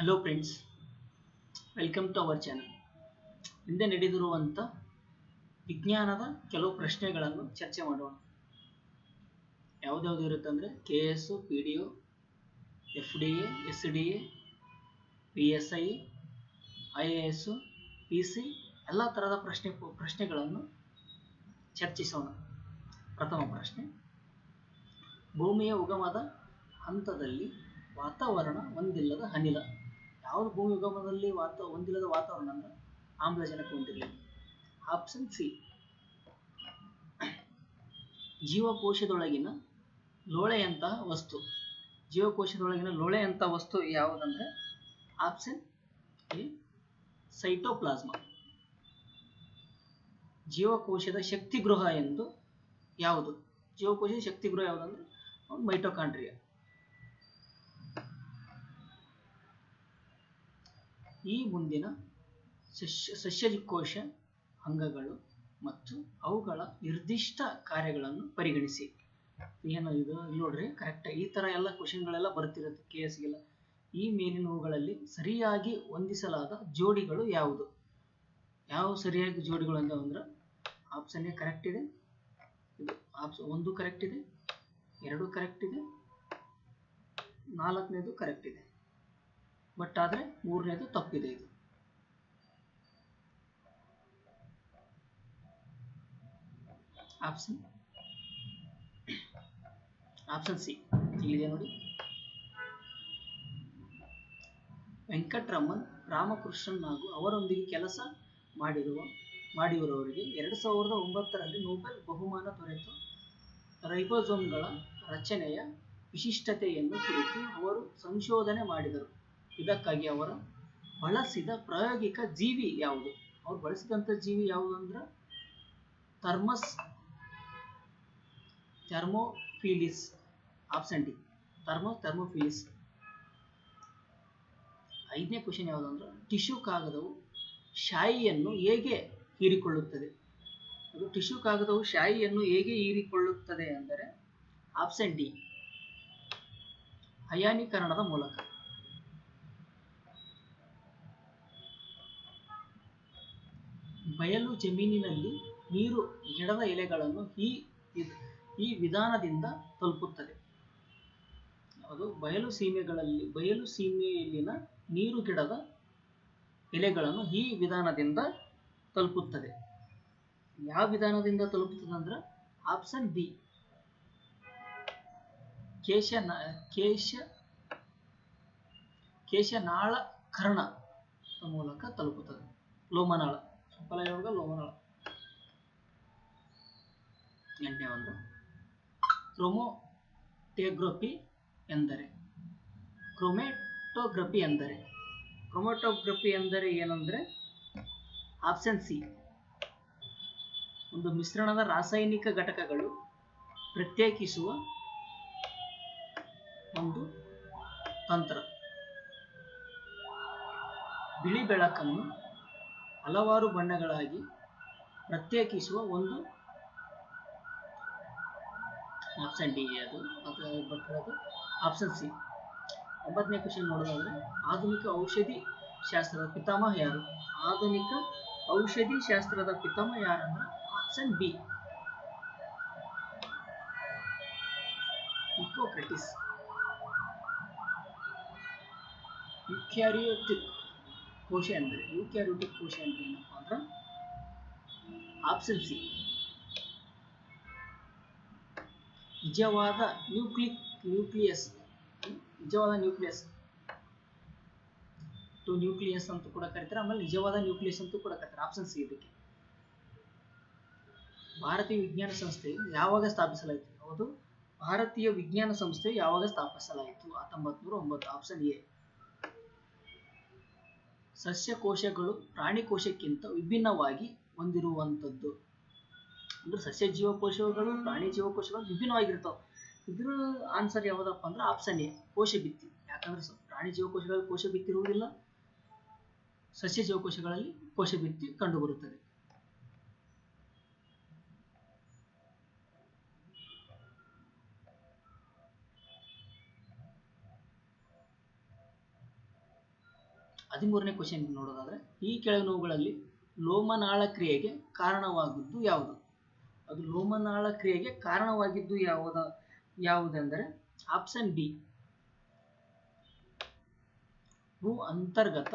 Hello friends welcome to our channel ಹಿಂದೆ ನಡೆದಿರುವಂಥ ವಿಜ್ಞಾನದ ಕೆಲವು ಪ್ರಶ್ನೆಗಳನ್ನು ಚರ್ಚೆ ಮಾಡೋಣ. ಯಾವುದ್ಯಾವುದು ಇರುತ್ತೆ ಅಂದರೆ K S P D O F D A S D A P S I I A S P C ಎಲ್ಲ ಥರದ ಪ್ರಶ್ನೆ ಪ್ರಶ್ನೆಗಳನ್ನು ಚರ್ಚಿಸೋಣ. ಪ್ರಥಮ ಪ್ರಶ್ನೆ, ಭೂಮಿಯ ಉಗಮದ ಹಂತದಲ್ಲಿ ವಾತಾವರಣ ಹೊಂದಿಲ್ಲದ ಅನಿಲ. ಯಾವುದು ಭೂಮಿಗಮದಲ್ಲಿ ವಾತ, ಹೊಂದಿಲ್ಲದ ವಾತಾವರಣ ಅಂದ್ರೆ ಆಮ್ಲಜನಕ ಹೊಂದಿರಲಿ. ಆಪ್ಷನ್ ಸಿ ಜೀವಕೋಶದೊಳಗಿನ ಲೋಳೆಯಂತಹ ವಸ್ತು. ಜೀವಕೋಶದೊಳಗಿನ ಲೋಳೆಯಂತಹ ವಸ್ತು ಯಾವುದಂದ್ರೆ ಆಪ್ಷನ್ ಎ ಸೈಟೋಪ್ಲಾಸ್ಮಾ ಜೀವಕೋಶದ ಶಕ್ತಿಗೃಹ ಎಂದು ಯಾವುದು? ಜೀವಕೋಶದ ಶಕ್ತಿಗೃಹ ಯಾವುದಂದ್ರೆ ಮೈಟೋಕಾಂಡ್ರಿಯಾ ಈ ಮುಂದಿನ ಸಸ್ಯ ಸಸ್ಯಕೋಶ ಅಂಗಗಳು ಮತ್ತು ಅವುಗಳ ನಿರ್ದಿಷ್ಟ ಕಾರ್ಯಗಳನ್ನು ಪರಿಗಣಿಸಿ. ಏನು ಇದು ನೋಡ್ರಿ ಕರೆಕ್ಟ್ ಈ ತರ ಎಲ್ಲ ಕ್ವಶನ್ಗಳೆಲ್ಲ ಬರ್ತಿರುತ್ತೆ ಕೆ ಎಸ್ಗೆಲ್ಲ ಈ ಮೇಲಿನವುಗಳಲ್ಲಿ ಸರಿಯಾಗಿ ಹೊಂದಿಸಲಾದ ಜೋಡಿಗಳು ಯಾವುದು? ಯಾವ ಸರಿಯಾಗಿ ಜೋಡಿಗಳು ಅಂತ ಅಂದ್ರೆ ಆಪ್ಷನ್ ಎ ಕರೆಕ್ಟ್ ಇದೆ, ಇದು ಆಪ್ಷನ್ ಒಂದು ಕರೆಕ್ಟ್ ಇದೆ, ಎರಡು ಕರೆಕ್ಟ್ ಇದೆ, ನಾಲ್ಕನೇದು ಕರೆಕ್ಟ್ ಇದೆ. ಬಟ್ ಆದರೆ ಮೂರನೇದು ತಪ್ಪಿದೆ ಇದು. ಆಪ್ಷನ್ ಆಪ್ಷನ್ ಸಿ ಇಲ್ಲಿದೆ ನೋಡಿ. ವೆಂಕಟರಮನ್, ರಾಮಕೃಷ್ಣನ್ ಹಾಗೂ ಅವರೊಂದಿಗೆ ಕೆಲಸ ಮಾಡಿರುವ, ಮಾಡಿರುವವರಿಗೆ ಎರಡು ಸಾವಿರದ ಒಂಬತ್ತರಲ್ಲಿ ನೋಬೆಲ್ ಬಹುಮಾನ ದೊರೆತು. ರೈಬೋಸೋಮ್ಗಳ ರಚನೆಯ ವಿಶಿಷ್ಟತೆಯನ್ನು ಕುರಿತು ಅವರು ಸಂಶೋಧನೆ ಮಾಡಿದರು. ಇದಕ್ಕಾಗಿ ಅವರು ಬಳಸಿದ ಪ್ರಾಯೋಗಿಕ ಜೀವಿ ಯಾವುದು? ಅವ್ರು ಬಳಸಿದಂಥ ಜೀವಿ ಯಾವುದು ಅಂದ್ರೆ thermus thermophilus D. Thermo, thermophilus. ಐದನೇ ಕ್ವಶನ್ ಯಾವುದು ಅಂದ್ರೆ ಟಿಶ್ಯೂ ಕಾಗದವು ಶಾಯಿಯನ್ನು ಹೇಗೆ ಹೀರಿಕೊಳ್ಳುತ್ತದೆ? ಅದು ಟಿಶ್ಯೂ ಕಾಗದವು ಶಾಯಿಯನ್ನು ಹೇಗೆ ಹೀರಿಕೊಳ್ಳುತ್ತದೆ ಅಂದರೆ ಡಿ, ಅಯಾನೀಕರಣದ ಮೂಲಕ. ಬಯಲು ಜಮೀನಿನಲ್ಲಿ ನೀರು ಗಿಡದ ಎಲೆಗಳನ್ನು ಈ ಈ ವಿಧಾನದಿಂದ ತಲುಪುತ್ತದೆ. ಅದು ಬಯಲು ಸೀಮೆಗಳಲ್ಲಿ, ಬಯಲು ಸೀಮೆಯಲ್ಲಿನ ನೀರು ಗಿಡದ ಎಲೆಗಳನ್ನು ಈ ವಿಧಾನದಿಂದ ತಲುಪುತ್ತದೆ. ಯಾವ ವಿಧಾನದಿಂದ ತಲುಪುತ್ತದೆ ಅಂದ್ರೆ ಆಪ್ಷನ್ ಬಿ ಕೇಶ ಕೇಶ ಕೇಶನಾಳ ಕರ್ಣ ಮೂಲಕ ತಲುಪುತ್ತದೆ. ಲೋಮನಾಳ. ಫಲಯೋಗ ಲೋಮನಾಳ ಎಂಟನೇ ಒಂದು? ಕ್ರೊಮೊಟೋಗ್ರಫಿ ಎಂದರೆ, ಕ್ರೊಮೆಟೋಗ್ರಫಿ ಎಂದರೆ ಕ್ರೊಮೆಟೋಗ್ರಫಿ ಎಂದರೆ ಏನಂದರೆ, ಆಪ್ಷನ್ ಸಿ. ಒಂದು ಮಿಶ್ರಣದ ರಾಸಾಯನಿಕ ಘಟಕಗಳು ಪ್ರತ್ಯೇಕಿಸುವ ಒಂದು ತಂತ್ರ. ಬಿಳಿ ಬೆಳಕನ್ನು ಹಲವಾರು ಬಣ್ಣಗಳಾಗಿ ಪ್ರತ್ಯೇಕಿಸುವ ಒಂದು ಆಪ್ಷನ್ ಡಿ ಅದು ಬರ್ತಿರೋದು ಆಪ್ಷನ್ ಸಿ. ಒಂಬತ್ತನೇ ಕ್ವಶನ್ ನೋಡೋದಾದ್ರೆ, ಆಧುನಿಕ ಔಷಧಿ ಶಾಸ್ತ್ರದ ಪಿತಾಮಹ ಯಾರು? ಆಧುನಿಕ ಔಷಧಿ ಶಾಸ್ತ್ರದ ಪಿತಾಮಹ ಯಾರಂದ್ರೆ ಆಪ್ಷನ್ ಬಿ. ಹಿಪ್ಪೋಕ್ರಟಿಸ್. ಯುಕ್ಯಾರಿಯೋಟಿಕ್. ಕೋಶ ಎಂದರೆ ಯುಕ್ಯಾರಿಯೋಟಿಕ್ ಕೋಶ ಅಂದರೆ ಏನಪ್ಪ ಅಂದ್ರೆ ಆಪ್ಷನ್ ಸಿ ನಿಜವಾದ ನ್ಯೂಕ್ಲಿಕ್ ನ್ಯೂಕ್ಲಿಯಸ್ ನಿಜವಾದ ನ್ಯೂಕ್ಲಿಯಸ್ ಟು ನ್ಯೂಕ್ಲಿಯಸ್ ಅಂತ ಕೂಡ ಕರೀತಾರೆ, ಆಮೇಲೆ ನಿಜವಾದ ನ್ಯೂಕ್ಲಿಯಸ್ ಅಂತ ಕೂಡ ಕರೀತಾರೆ ಆಪ್ಷನ್ ಸಿ ಇದಕ್ಕೆ. ಭಾರತೀಯ ವಿಜ್ಞಾನ ಸಂಸ್ಥೆ ಯಾವಾಗ ಸ್ಥಾಪಿಸಲಾಯಿತು? ಹೌದು, ಭಾರತೀಯ ವಿಜ್ಞಾನ ಸಂಸ್ಥೆ ಯಾವಾಗ ಸ್ಥಾಪಿಸಲಾಯಿತು? ಹತ್ತೊಂಬತ್ತು ನೂರ ಒಂಬತ್ತು ಆಪ್ಷನ್ ಎ ಸಸ್ಯಕೋಶಗಳು ಪ್ರಾಣಿ ಕೋಶಕ್ಕಿಂತ ವಿಭಿನ್ನವಾಗಿ ಹೊಂದಿರುವಂಥದ್ದು. ಅಂದ್ರೆ ಸಸ್ಯ ಜೀವಕೋಶಗಳು ಪ್ರಾಣಿ ಜೀವಕೋಶಗಳು ವಿಭಿನ್ನವಾಗಿರ್ತಾವೆ. ಇದ್ರ ಆನ್ಸರ್ ಯಾವುದಪ್ಪ ಅಂದ್ರೆ ಆಪ್ಷನ್ ಎ ಕೋಶ ಭಿತ್ತಿ ಯಾಕಂದ್ರೆ ಪ್ರಾಣಿ ಜೀವಕೋಶಗಳಲ್ಲಿ ಕೋಶ ಭಿತ್ತಿ ಇರುವುದಿಲ್ಲ ಸಸ್ಯ ಜೀವಕೋಶಗಳಲ್ಲಿ ಕೋಶ ಭಿತ್ತಿ ಕಂಡುಬರುತ್ತದೆ. ಹದಿಮೂರನೇ ಕ್ವಶನ್ ನೋಡೋದಾದ್ರೆ, ಈ ಕೆಳಗಿನವುಗಳಲ್ಲಿ ಲೋಮನಾಳ ಕ್ರಿಯೆಗೆ ಕಾರಣವಾಗಿದ್ದು ಯಾವುದು? ಅದು ಲೋಮನಾಳ ಕ್ರಿಯೆಗೆ ಕಾರಣವಾಗಿದ್ದು ಯಾವುದ, ಯಾವುದೆಂದರೆ ಆಪ್ಷನ್ ಬಿ ಭೂ ಅಂತರ್ಗತ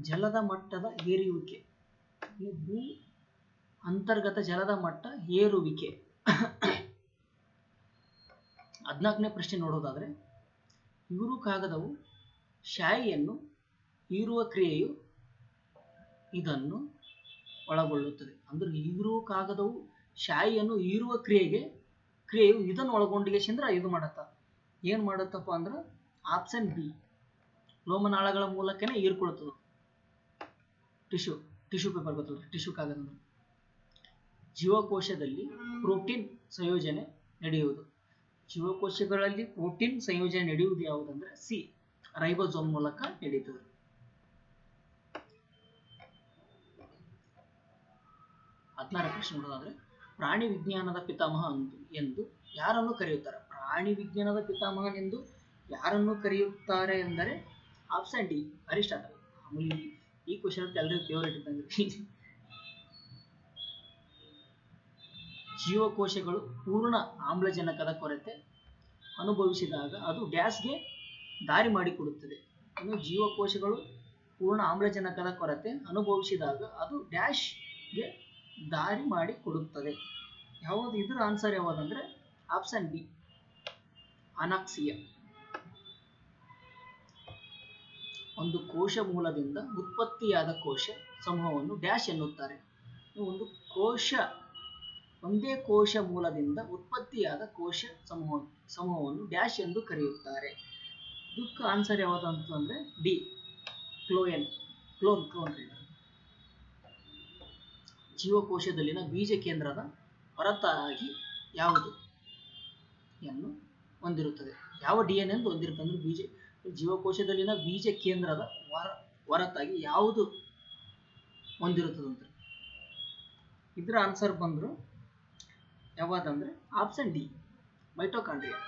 ಜಲದ ಮಟ್ಟದ ಏರಿಯುವಿಕೆ. ಭೂ ಅಂತರ್ಗತ ಜಲದ ಮಟ್ಟ ಏರುವಿಕೆ. ಹದಿನಾಲ್ಕನೇ ಪ್ರಶ್ನೆ ನೋಡೋದಾದ್ರೆ ಇವರು ಕಾಗದವು ಶಾಯಿಯನ್ನು ಹೀರುವ ಕ್ರಿಯೆಯು ಇದನ್ನು ಒಳಗೊಳ್ಳುತ್ತದೆ. ಅಂದ್ರೆ ಹೀರುವ ಕಾಗದವು ಶಾಯಿಯನ್ನು ಹೀರುವ ಕ್ರಿಯೆಗೆ, ಕ್ರಿಯೆಯು ಇದನ್ನು ಒಳಗೊಂಡಿಗೆಸಿಂದ್ರ ಇದು ಮಾಡತ್ತ. ಏನು ಮಾಡತ್ತಪ್ಪ ಅಂದ್ರೆ ಆಪ್ಷನ್ ಬಿ ಲೋಮನಾಳಗಳ ಮೂಲಕನೇ ಹೀರ್ಕೊಳ್ತದೆ ಟಿಶ್ಯೂ ಟಿಶ್ಯೂ ಪೇಪರ್ ಗೊತ್ತಲ್ಲ ಟಿಶ್ಯೂ ಕಾಗದ ಜೀವಕೋಶದಲ್ಲಿ ಪ್ರೋಟೀನ್ ಸಂಯೋಜನೆ ನಡೆಯುವುದು. ಜೀವಕೋಶಗಳಲ್ಲಿ ಪ್ರೋಟೀನ್ ಸಂಯೋಜನೆ ನಡೆಯುವುದು ಯಾವುದಂದ್ರೆ ಸಿ ರೈಬೋಸೋಮ್ ಮೂಲಕ ನಡೀತದೆ. ಹದಿನಾರ ಪ್ರಶ್ನೆ ಪ್ರಾಣಿ ವಿಜ್ಞಾನದ ಪಿತಾಮಹ ಎಂದು ಯಾರನ್ನು ಕರೆಯುತ್ತಾರೆ? ಪ್ರಾಣಿ ವಿಜ್ಞಾನದ ಪಿತಾಮಹನೆಂದು ಯಾರನ್ನು ಕರೆಯುತ್ತಾರೆ ಎಂದರೆ ಆಪ್ಷನ್ ಡಿ ಅರಿಸ್ಟಾಟಲ್. ಈ- ಕ್ವಶನ್ ಎಲ್ಲರಿಗೂ ಫೇವರೇಟ್ ಇದ್ದಂಗೆ ಜೀವಕೋಶಗಳು ಪೂರ್ಣ ಆಮ್ಲಜನಕದ ಕೊರತೆ ಅನುಭವಿಸಿದಾಗ ಅದು ಗ್ಯಾಸ್ಗೆ ದಾರಿ ಮಾಡಿಕೊಡುತ್ತದೆ. ಇನ್ನು ಜೀವಕೋಶಗಳು ಪೂರ್ಣ ಆಮ್ಲಜನಕದ ಕೊರತೆ ಅನುಭವಿಸಿದಾಗ ಅದು ಡ್ಯಾಶ್ಗೆ ದಾರಿ ಮಾಡಿ ಕೊಡುತ್ತದೆ. ಯಾವುದು ಇದರ ಆನ್ಸರ್ ಯಾವುದಂದ್ರೆ ಆಪ್ಷನ್ ಬಿ ಅನಾಕ್ಸಿಯ. ಒಂದು ಕೋಶ ಮೂಲದಿಂದ ಉತ್ಪತ್ತಿಯಾದ ಕೋಶ ಸಮೂಹವನ್ನು ಡ್ಯಾಶ್ ಎನ್ನುತ್ತಾರೆ. ಒಂದು ಕೋಶ, ಒಂದೇ ಕೋಶ ಮೂಲದಿಂದ ಉತ್ಪತ್ತಿಯಾದ ಕೋಶ ಸಮೂಹ, ಸಮೂಹವನ್ನು ಡ್ಯಾಶ್ ಎಂದು ಕರೆಯುತ್ತಾರೆ. ಇದಕ್ಕೆ ಆನ್ಸರ್ ಯಾವುದು ಅಂತಂದ್ರೆ ಡಿ ಕ್ಲೋಯನ್, ಕ್ಲೋನ್ ಕ್ಲೋನ್. ಜೀವಕೋಶದಲ್ಲಿನ ಬೀಜ ಕೇಂದ್ರದ ಹೊರತಾಗಿ ಯಾವುದು ಯನ್ನು ಹೊಂದಿರುತ್ತದೆ. ಯಾವ ಡಿ ಎನ್ ಎಂದು ಹೊಂದಿರುತ್ತದೆ ಅಂದ್ರೆ ಬೀಜ, ಜೀವಕೋಶದಲ್ಲಿನ ಬೀಜ ಕೇಂದ್ರದ ಹೊರ, ಹೊರತಾಗಿ ಯಾವುದು ಹೊಂದಿರುತ್ತದೆ ಅಂತ. ಇದರ ಆನ್ಸರ್ ಬಂದ್ರು ಯಾವ್ದಂದ್ರೆ ಆಪ್ಷನ್ ಡಿ ಮೈಟೋಕಾಂಡ್ರಿಯಾ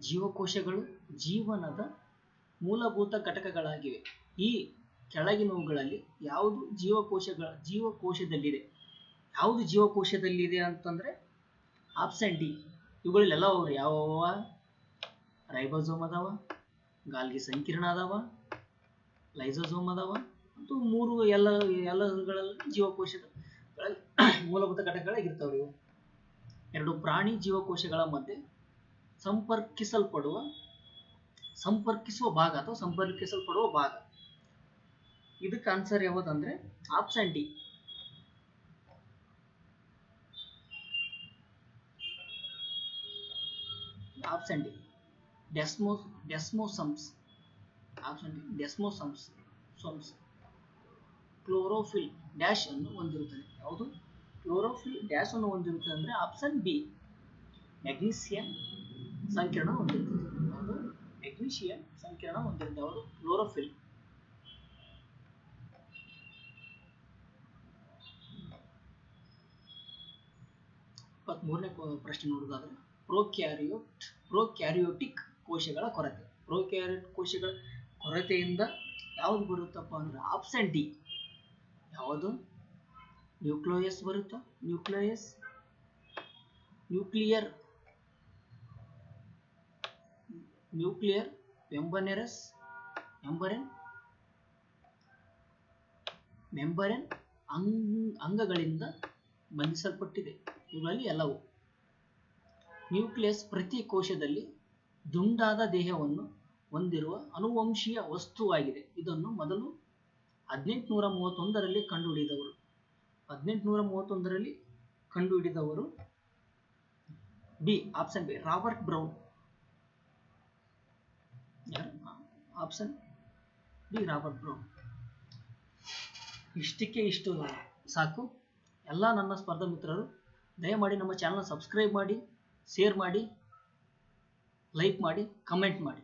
ಜೀವಕೋಶಗಳು ಜೀವನದ ಮೂಲಭೂತ ಘಟಕಗಳಾಗಿವೆ. ಈ ಕೆಳಗಿನವುಗಳಲ್ಲಿ ಯಾವುದು ಜೀವಕೋಶಗಳ, ಜೀವಕೋಶದಲ್ಲಿದೆ? ಯಾವುದು ಜೀವಕೋಶದಲ್ಲಿದೆ ಅಂತಂದ್ರೆ ಆಪ್ಷನ್ ಡಿ. ಇವುಗಳಲ್ಲೆಲ್ಲ ಅವ್ರು ಯಾವ ರೈಬೋಸೋಮ್ ಅದಾವ, ಗಾಲ್ಗಿ ಸಂಕೀರ್ಣ ಅದಾವ, ಲೈಸೋಸೋಮ್ ಅದಾವ, ಮತ್ತು ಮೂರು ಎಲ್ಲ ಎಲ್ಲಗಳಲ್ಲಿ ಜೀವಕೋಶದ ಮೂಲಭೂತ ಘಟಕಗಳಾಗಿರ್ತಾವೆ ಇವು. ಎರಡು ಪ್ರಾಣಿ ಜೀವಕೋಶಗಳ ಮಧ್ಯೆ ಸಂಪರ್ಕಿಸಲ್ಪಡುವ ಸಂಪರ್ಕಿಸುವ ಭಾಗ ಅಥವಾ ಸಂಪರ್ಕಿಸಲ್ಪಡುವ ಭಾಗ. ಇದಕ್ಕೆ ಆನ್ಸರ್ ಯಾವುದಂದ್ರೆ ಆಪ್ಷನ್ ಡಿ ಆಪ್ಷನ್ ಡಿ ಡೆಸ್ಮೋ ಡೆಸ್ಮೋಸಮ್ಸ್ ಆಪ್ಷನ್ ಡಿ ಡೆಸ್ಮೋಸಮ್ಸ್ ಸೋಮ್ಸ್ ಕ್ಲೋರೋಫಿಲ್ ಡ್ಯಾಶ್ ಅನ್ನು ಹೊಂದಿರುತ್ತದೆ. ಯಾವುದು? ಕ್ಲೋರೋಫಿಲ್ ಡ್ಯಾಶ್ ಅನ್ನು ಹೊಂದಿರುತ್ತದೆ ಅಂದರೆ ಆಪ್ಷನ್ ಬಿ ಮೆಗ್ನೀಸಿಯಂ ಸಂಕೀರ್ಣ ಹೊಂದಿರುತ್ತದೆ. ಮೆಗ್ನೀಷಿಯಂ ಸಂಕೀರ್ಣ ಹೊಂದಿರುತ್ತೆ ಅವರು ಕ್ಲೋರೋಫಿಲ್ ಇಪ್ಪತ್ಮೂರನೇ ಪ್ರಶ್ನೆ ನೋಡೋದಾದ್ರೆ ಪ್ರೋಕ್ಯಾರಿಯೋಟ್ ಪ್ರೋಕ್ಯಾರಿಯೋಟಿಕ್ ಕೋಶಗಳ ಕೊರತೆ. ಪ್ರೋಕ್ಯಾರಿಯೋಟ್ ಕೋಶಗಳ ಕೊರತೆಯಿಂದ ಯಾವುದು ಬರುತ್ತಪ್ಪ ಅಂದ್ರೆ ಆಪ್ಸೆಂಟ್ ಡಿ ಯಾವುದು? ನ್ಯೂಕ್ಲಿಯಸ್ ಬರುತ್ತಾ? Nucleus nuclear nuclear membranous membrane membrane ಅಂಗ್, ಅಂಗಗಳಿಂದ ಬಂಧಿಸಲ್ಪಟ್ಟಿದೆ. ಇವುಗಳಲ್ಲಿ ಎಲ್ಲವು ನ್ಯೂಕ್ಲಿಯಸ್ ಪ್ರತಿ ಕೋಶದಲ್ಲಿ ದುಂಡಾದ ದೇಹವನ್ನು ಹೊಂದಿರುವ ಅನುವಂಶೀಯ ವಸ್ತುವಾಗಿದೆ. ಇದನ್ನು ಮೊದಲು ಹದಿನೆಂಟುನೂರ ಮೂವತ್ತೊಂದರಲ್ಲಿ ಕಂಡುಹಿಡಿದವರು. ಹದಿನೆಂಟುನೂರ ಮೂವತ್ತೊಂದರಲ್ಲಿ ಕಂಡುಹಿಡಿದವರು B, option B, Robert Brown ಯಾರು ಆಪ್ಷನ್ ಬಿ ರಾಬರ್ಟ್ ಬ್ರೌನ್ ಇಷ್ಟಕ್ಕೆ ಇಷ್ಟು ಸಾಕು. ಎಲ್ಲ ನನ್ನ ಸ್ಪರ್ಧಾ ಮಿತ್ರರು, ದಯಮಾಡಿ ನಮ್ಮ ಚಾನಲ್ನ ಸಬ್ಸ್ಕ್ರೈಬ್ ಮಾಡಿ ಶೇರ್ ಮಾಡಿ ಲೈಕ್ ಮಾಡಿ ಕಮೆಂಟ್ ಮಾಡಿ.